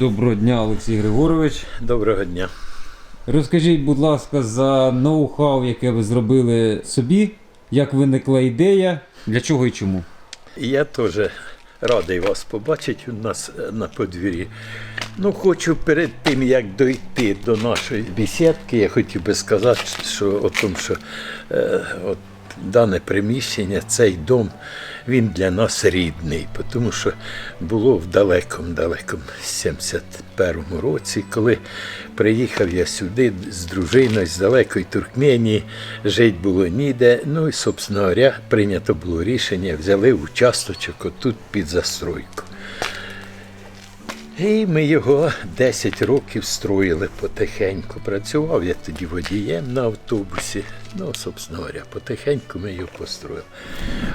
Доброго дня, Олексій Григорович. Доброго дня. Розкажіть, будь ласка, за ноу-хау, яке ви зробили собі, як виникла ідея, для чого і чому? Я теж радий вас побачити у нас на подвір'ї. Ну, хочу перед тим, як дойти до нашої бесідки, я хотів би сказати, що о тому, що е, от, дане приміщення, цей дом, він для нас рідний, тому що було в далекому, далекому 71-му році, коли приїхав я сюди з дружиною з далекої Туркменії, жити було ніде. Ну і, собственно говоря, прийнято було рішення, взяли участочок отут під застройку. І ми його 10 років строїли потихеньку. Працював я тоді водієм на автобусі. Ну, собственно говоря, потихеньку ми його построїли.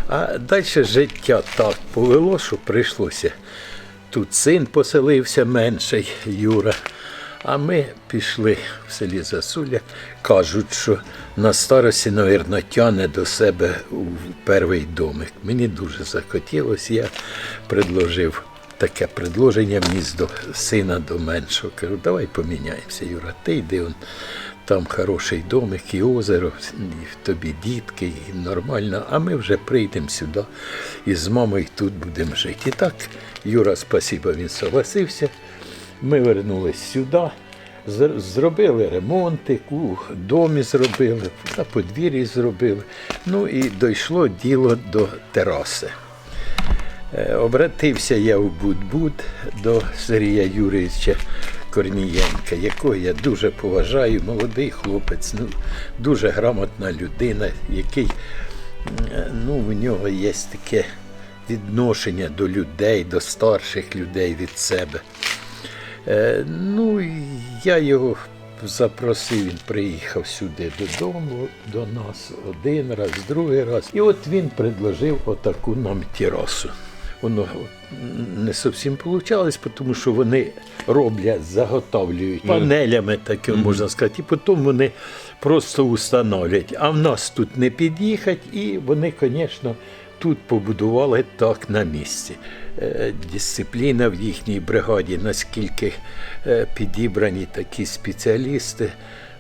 А далі життя так повело, що прийшлося. Тут син поселився менший, Юра. А ми пішли в селі Засуля. Кажуть, що на старості, мабуть, тяне до себе у перший домик. Мені дуже захотілося, я предложив таке предложення мені до сина до меншого. Кажу, давай поміняємося, Юра. Ти йди он. Там хороший домик і озеро, і тобі дітки, і нормально, а ми вже прийдемо сюди і з мамою тут будемо жити. І так, Юра, спасибо, він согласився. Ми вернулись сюди, зробили ремонти, у домі зробили, на подвір'ї зробили. Ну і дійшло діло до тераси. Е, Обратився я у Будбуд до Сергія Юрійовича Корнієнка, якого я дуже поважаю, молодий хлопець, ну, дуже грамотна людина, який ну, в нього є таке відношення до людей, до старших людей від себе. Е, ну, я його запросив, він приїхав сюди додому до нас один раз, другий раз. І от він предложив отаку нам терасу. Воно не зовсім вийшло, тому що вони роблять, заготовлюють панелями, таке можна сказати, і потім вони просто установлять. А в нас тут не під'їхать, і вони, звісно, тут побудували так на місці. Е, Дисципліна в їхній бригаді, наскільки е, підібрані такі спеціалісти.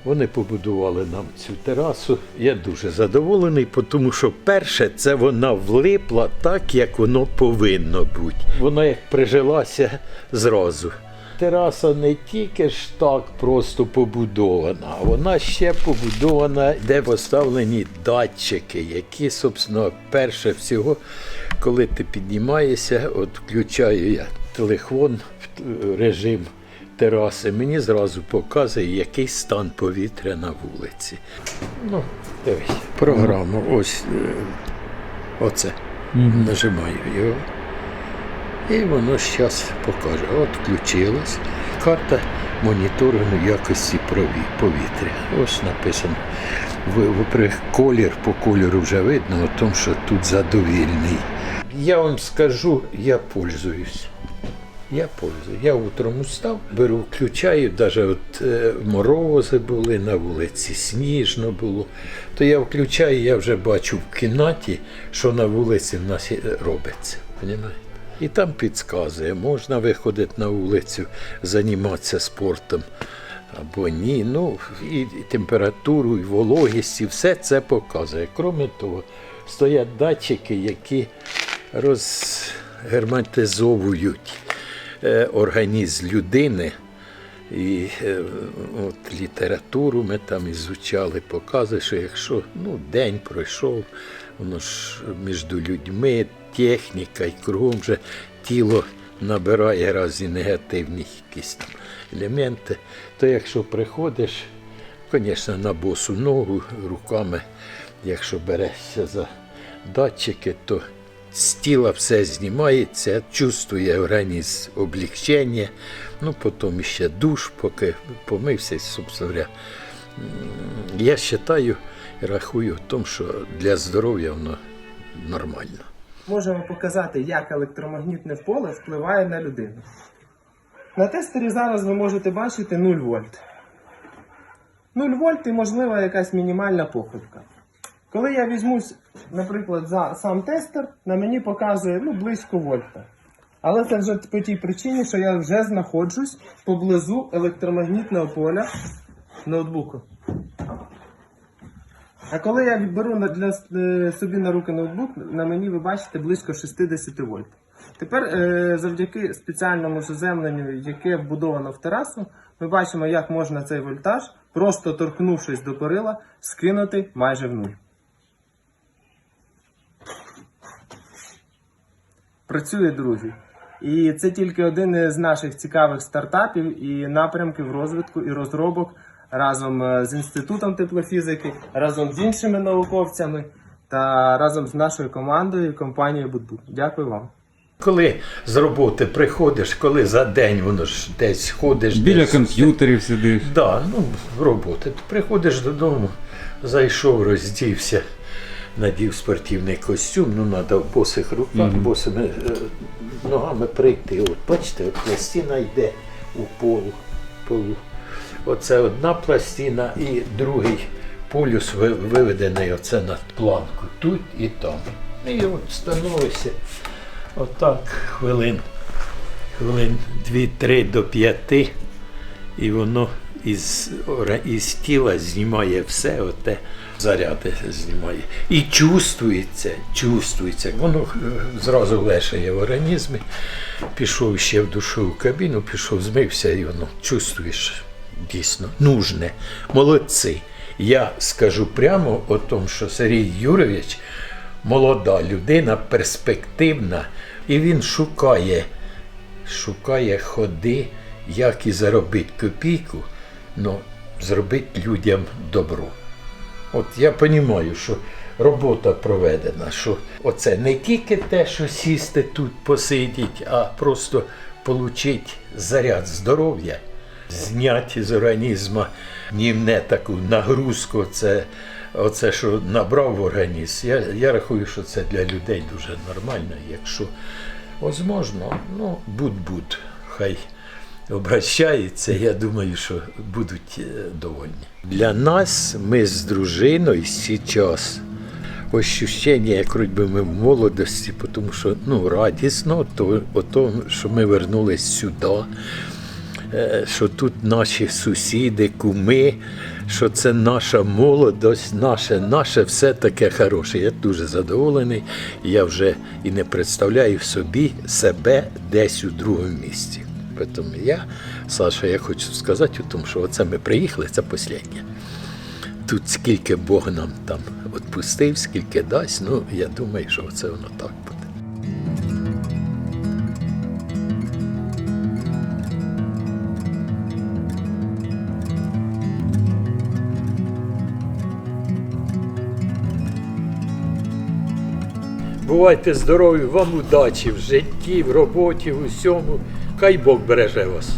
Вони побудували нам цю терасу. Я дуже задоволений, тому що перше це вона влипла так, як воно повинно бути. Вона як прижилася зразу. Тераса не тільки ж так просто побудована, а вона ще побудована, де поставлені датчики, які, собственно, перше всього, коли ти піднімаєшся, от включаю я телефон в режим тераси, мені зразу показує, який стан повітря на вулиці. Ну, дивись, програма, ось е, оце. Нажимаю його. І воно зараз покаже. От включилось. Карта моніторингу якості повітря. Ось написано. Колір по кольору вже видно, о тому, що тут задовільний. Я вам скажу, я пользуюсь. Я пользуюсь. Я утром устав, беру, включаю, навіть от е, морози були на вулиці, сніжно було. То я включаю, я вже бачу в кімнаті, що на вулиці в нас робиться. Понімаєте? І там підказує, можна виходити на вулицю, займатися спортом або ні. Ну, і, температуру, і вологість, і все це показує. Крім того, стоять датчики, які розгерметизовують е, організм людини. І е, от літературу ми там ізучали, показує, що якщо ну, день пройшов, воно ж між людьми, техніка і кругом вже тіло набирає разі негативні якісь там елементи, то якщо приходиш, звісно, на босу ногу руками, якщо берешся за датчики, то з тіла все знімається, чувствує організм облегчення, ну потім ще душ, поки помився, собственно. Я вважаю і рахую в тому, що для здоров'я воно нормально. можемо показати, як електромагнітне поле впливає на людину. На тестері зараз ви можете бачити 0 вольт. 0 вольт і можлива якась мінімальна похибка. Коли я візьмусь, наприклад, за сам тестер, на мені показує ну, близько вольта. Але це вже по тій причині, що я вже знаходжусь поблизу електромагнітного поля ноутбуку. А коли я беру на- для е, собі на руки ноутбук, на мені ви бачите близько 60 вольт. Тепер е, завдяки спеціальному заземленню, яке вбудовано в терасу, ми бачимо, як можна цей вольтаж, просто торкнувшись до перила, скинути майже в нуль. Працює, друзі. І це тільки один з наших цікавих стартапів і напрямків розвитку і розробок разом е, з інститутом теплофізики, разом з іншими науковцями та разом з нашою командою і компанією Будбуд. Дякую вам. Коли з роботи приходиш, коли за день воно ж десь ходиш. Біля десь, комп'ютерів сидиш. Да, ну, роботи. Приходиш додому, зайшов, роздівся, надів спортивний костюм, ну треба в босих руках, Мгм. босими е, ногами прийти. От бачите, от пластина йде у полу. полу. Оце одна пластина і другий полюс виведений оце на планку. Тут і там. І от становишся отак хвилин. Хвилин 2-3 до 5 і воно із, із тіла знімає все, оте заряди знімає. І чувствується, чувствується. Воно е, зразу лешає в організмі. Пішов ще в душову кабіну, пішов, змився, і воно чувствуєш дійсно нужне. Молодці. Я скажу прямо о тому, що Сергій Юрович молода людина, перспективна, і він шукає шукає ходи, як і заробити копійку, але зробити людям добро. От я розумію, що робота проведена, що оце не тільки те, що сісти тут, посидіти, а просто отримати заряд здоров'я, зняти з організму німне таку нагрузку, це, оце, що набрав в організм. Я, я рахую, що це для людей дуже нормально, якщо Возможно, ну, будь-будь, хай обращаються, я думаю, що будуть е, довольні. Для нас, ми з дружиною зараз ощущення, як би ми в молодості, тому що ну, радісно, то, о тому, що ми вернулись сюди, е, що тут наші сусіди, куми, що це наша молодость, наше, наше все таке хороше. Я дуже задоволений. Я вже і не представляю собі себе десь у другому місці. Тому я, Саша, я хочу сказати, у тому, що оце ми приїхали, це останнє. Тут скільки Бог нам там відпустив, скільки дасть, ну я думаю, що це воно так буде. Бувайте здорові, вам удачі в житті, в роботі, в усьому. Хай Бог береже вас.